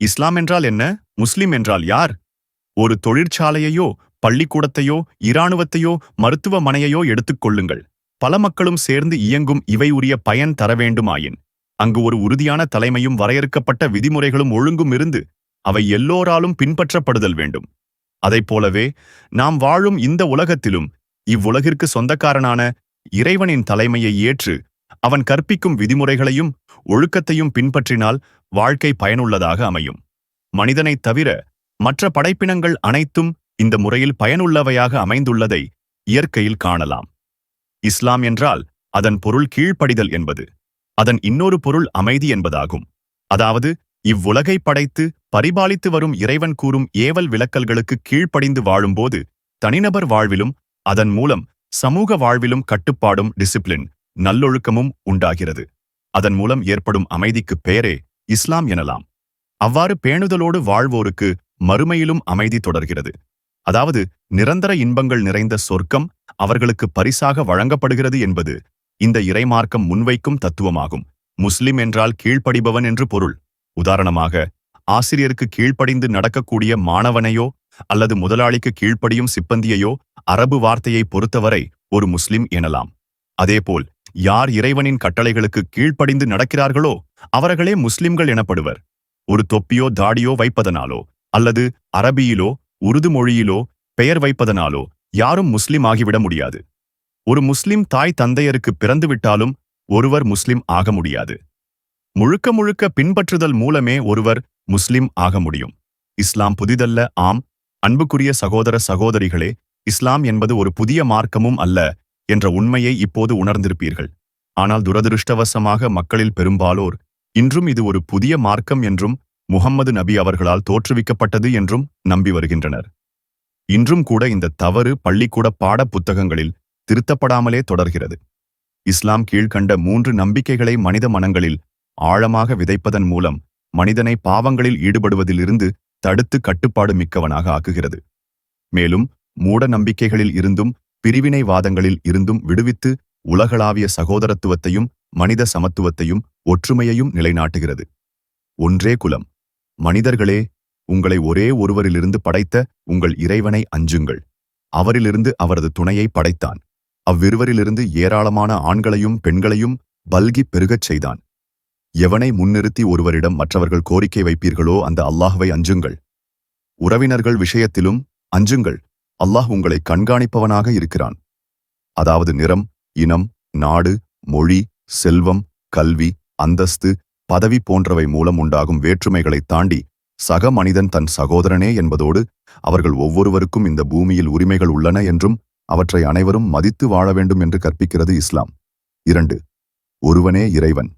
இஸ்லாம் என்றால் என்ன? முஸ்லிம் என்றால் யார்? ஒரு தொழிற்சாலையையோ பள்ளிக்கூடத்தையோ இராணுவத்தையோ மருத்துவமனையையோ எடுத்துக் கொள்ளுங்கள். பல மக்களும் சேர்ந்து இயங்கும் இவை உரிய பயன் தர வேண்டுமாயின். அங்கு ஒரு உறுதியான தலைமையும் வரையறுக்கப்பட்ட விதிமுறைகளும் ஒழுங்கும் இருந்து அவை எல்லோராலும் பின்பற்றப்படுதல் வேண்டும். அதைப் போலவே நாம் வாழும் இந்த உலகத்திலும் இவ்வுலகிற்கு சொந்தக்காரனான இறைவனின் தலைமையை ஏற்று அவன் கற்பிக்கும் விதிமுறைகளையும் ஒழுக்கத்தையும் பின்பற்றினால் வாழ்க்கை பயனுள்ளதாக அமையும். மனிதனைத் தவிர மற்ற படைப்பினங்கள் அனைத்தும் இந்த முறையில் பயனுள்ளவையாக அமைந்துள்ளதை இயற்கையில் காணலாம். இஸ்லாம் என்றால் அதன் பொருள் கீழ்ப்படிதல் என்பது. அதன் இன்னொரு பொருள் அமைதி என்பதாகும். அதாவது இவ்வுலகை படைத்து பரிபாலித்து வரும் இறைவன் கூறும் ஏவல் விளக்கல்களுக்கு கீழ்ப்படிந்து வாழும்போது தனிநபர் வாழ்விலும் அதன் மூலம் சமூக வாழ்விலும் கட்டுப்பாடும் டிசிப்ளின் நல்லொழுக்கமும் உண்டாகிறது. அதன் மூலம் ஏற்படும் அமைதிக்கு பெயரே இஸ்லாம் எனலாம். அவ்வாறு பேணுதலோடு வாழ்வோருக்கு மறுமையிலும் அமைதி தொடர்கிறது. அதாவது நிரந்தர இன்பங்கள் நிறைந்த சொர்க்கம் அவர்களுக்கு பரிசாக வழங்கப்படுகிறது என்பது இந்த இறைமார்க்கம் முன்வைக்கும் தத்துவமாகும். முஸ்லிம் என்றால் கீழ்ப்படிபவன் என்று பொருள். உதாரணமாக ஆசிரியருக்கு கீழ்ப்படிந்து நடக்கக்கூடிய மாணவனையோ அல்லது முதலாளிக்கு கீழ்ப்படியும் சிப்பந்தியையோ அரபு வார்த்தையை பொறுத்தவரை ஒரு முஸ்லிம் எனலாம். அதேபோல் யார் இறைவனின் கட்டளைகளுக்கு கீழ்ப்படிந்து நடக்கிறார்களோ அவர்களே முஸ்லிம்கள் எனப்படுவர். ஒரு தொப்பியோ தாடியோ வைப்பதனாலோ அல்லது அரபியிலோ உருது மொழியிலோ பெயர் வைப்பதனாலோ யாரும் முஸ்லிம் ஆகிவிட முடியாது. ஒரு முஸ்லிம் தாய் தந்தையருக்கு பிறந்துவிட்டாலும் ஒருவர் முஸ்லிம் ஆக முடியாது. முழுக்க முழுக்க பின்பற்றுதல் மூலமே ஒருவர் முஸ்லிம் ஆக முடியும். இஸ்லாம் புதிதல்ல ஆம். அன்புக்குரிய சகோதர சகோதரிகளே இஸ்லாம் என்பது ஒரு புதிய மார்க்கமும் அல்ல என்ற உண்மையை இப்போது உணர்ந்திருப்பீர்கள். ஆனால் துரதிருஷ்டவசமாக மக்களில் பெரும்பாலோர் இன்றும் இது ஒரு புதிய மார்க்கம் என்றும் முகம்மது நபி அவர்களால் தோற்றுவிக்கப்பட்டது என்றும் நம்பி வருகின்றனர். இன்றும் கூட இந்த தவறு பள்ளிக்கூட பாட புத்தகங்களில் திருத்தப்படாமலே தொடர்கிறது. இஸ்லாம் கீழ்கண்ட மூன்று நம்பிக்கைகளை மனித மனங்களில் ஆழமாக விதைப்பதன் மூலம் மனிதனை பாவங்களில் ஈடுபடுவதிலிருந்து தடுத்து கட்டுப்பாடு மிக்கவனாக ஆக்குகிறது. மேலும் மூட நம்பிக்கைகளில் இருந்தும் பிரிவினைவாதங்களில் இருந்தும் விடுவித்து உலகளாவிய சகோதரத்துவத்தையும் மனித சமத்துவத்தையும் ஒற்றுமையையும் நிலைநாட்டுகிறது. ஒன்றே குலம். மனிதர்களே உங்களை ஒரே ஒருவரிலிருந்து படைத்த உங்கள் இறைவனை அஞ்சுங்கள். அவரிலிருந்து அவரது துணையை படைத்தான். அவ்விருவரிலிருந்து ஏராளமான ஆண்களையும் பெண்களையும் பல்கி பெருகச் செய்தான். எவனை முன்னிறுத்தி ஒருவரிடம் மற்றவர்கள் கோரிக்கை வைப்பீர்களோ அந்த அல்லாஹுவை அஞ்சுங்கள். உறவினர்கள் விஷயத்திலும் அஞ்சுங்கள். அல்லாஹ் உங்களை கண்காணிப்பவனாக இருக்கிறான். அதாவது நிறம் இனம் நாடு மொழி செல்வம் கல்வி அந்தஸ்து பதவி போன்றவை மூலம் உண்டாகும் வேற்றுமைகளைத் தாண்டி சக மனிதன் தன் சகோதரனே என்பதோடு அவர்கள் ஒவ்வொருவருக்கும் இந்த பூமியில் உரிமைகள் உள்ளன என்றும் அவற்றை அனைவரும் மதித்து வாழ வேண்டும் என்று கற்பிக்கிறது இஸ்லாம். இரண்டு ஒருவனே இறைவன்.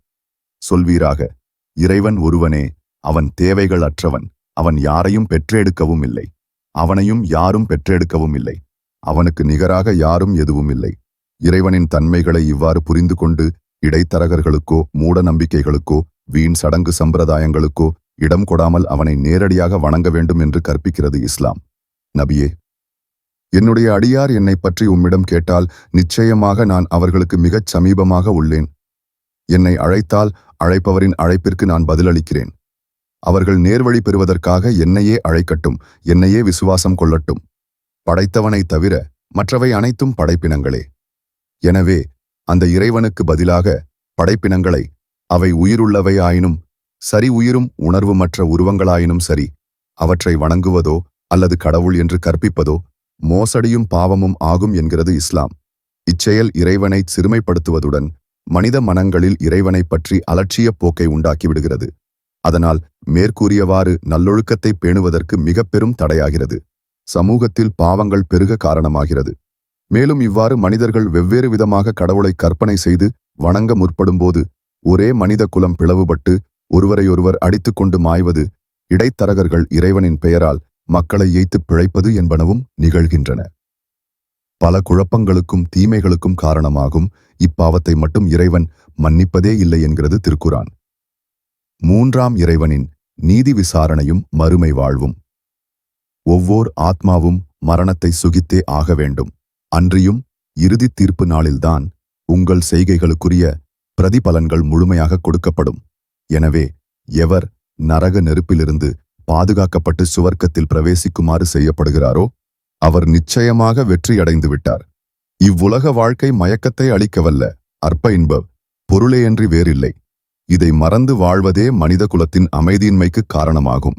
சொல்வீராக இறைவன் ஒருவனே அவன் தேவைகள் அற்றவன் அவன் யாரையும் பெற்றெடுக்கவும் இல்லை. அவனையும் யாரும் பெற்றெடுக்கவும் இல்லை. அவனுக்கு நிகராக யாரும் எதுவும் இல்லை. இறைவனின் தன்மைகளை இவ்வாறு புரிந்து கொண்டு இடைத்தரகர்களுக்கோ மூட நம்பிக்கைகளுக்கோ வீண் சடங்கு சம்பிரதாயங்களுக்கோ இடம் கொடாமல் அவனை நேரடியாக வணங்க வேண்டும் என்று கற்பிக்கிறது இஸ்லாம். நபியே என்னுடைய அடியார் என்னை பற்றி உம்மிடம் கேட்டால் நிச்சயமாக நான் அவர்களுக்கு மிகச் சமீபமாக உள்ளேன். என்னை அழைத்தால் அழைப்பவரின் அழைப்பிற்கு நான் பதிலளிக்கிறேன். அவர்கள் நேர்வழி பெறுவதற்காக என்னையே அழைக்கட்டும் என்னையே விசுவாசம் கொள்ளட்டும். படைத்தவனைத் தவிர மற்றவை அனைத்தும் படைப்பினங்களே. எனவே அந்த இறைவனுக்கு பதிலாக படைப்பினங்களை அவை உயிருள்ளவை ஆயினும் சரி உயிரும் உணர்வுமற்ற உருவங்களாயினும் சரி அவற்றை வணங்குவதோ அல்லது கடவுள் என்று கற்பிப்பதோ மோசடியும் பாவமும் ஆகும் என்கிறது இஸ்லாம். இச்செயல் இறைவனை சிறுமைப்படுத்துவதுடன் மனித மனங்களில் இறைவனைப் பற்றி அலட்சியப் போக்கை உண்டாக்கிவிடுகிறது. அதனால் மேற்கூறியவாறு நல்லொழுக்கத்தை பேணுவதற்கு மிக பெரும் தடையாகிறது. சமூகத்தில் பாவங்கள் பெருக காரணமாகிறது. மேலும் இவ்வாறு மனிதர்கள் வெவ்வேறு விதமாக கடவுளை கற்பனை செய்து வணங்க முற்படும்போது ஒரே மனித குலம் பிளவுபட்டு ஒருவரையொருவர் அடித்துக்கொண்டு மாய்வது இடைத்தரகர்கள் இறைவனின் பெயரால் மக்களை எய்த்து பிழைப்பது என்பனவும் நிகழ்கின்றன. பல குழப்பங்களுக்கும் தீமைகளுக்கும் காரணமாகும் இப்பாவத்தை மட்டும் இறைவன் மன்னிப்பதே இல்லை என்கிறது திருக்குரான் மூன்றாம் இறைவனின் நீதி விசாரணையும் மறுமை வாழ்வும். ஒவ்வோர் ஆத்மாவும் மரணத்தை சுகித்தே ஆக வேண்டும். அன்றியும் இறுதித் தீர்ப்பு நாளில்தான் உங்கள் செய்கைகளுக்குரிய பிரதிபலன்கள் முழுமையாக கொடுக்கப்படும். எனவே எவர் நரக நெருப்பிலிருந்து பாதுகாக்கப்பட்டு சுவர்க்கத்தில் பிரவேசிக்குமாறு செய்யப்படுகிறாரோ அவர் நிச்சயமாக வெற்றியடைந்து விட்டார். இவ்வுலக வாழ்க்கை மயக்கத்தை அளிக்கவல்ல. அற்ப இன்ப பொருளேயன்றி வேறில்லை. இதை மறந்து வாழ்வதே மனித குலத்தின் அமைதியின்மைக்கு காரணமாகும்.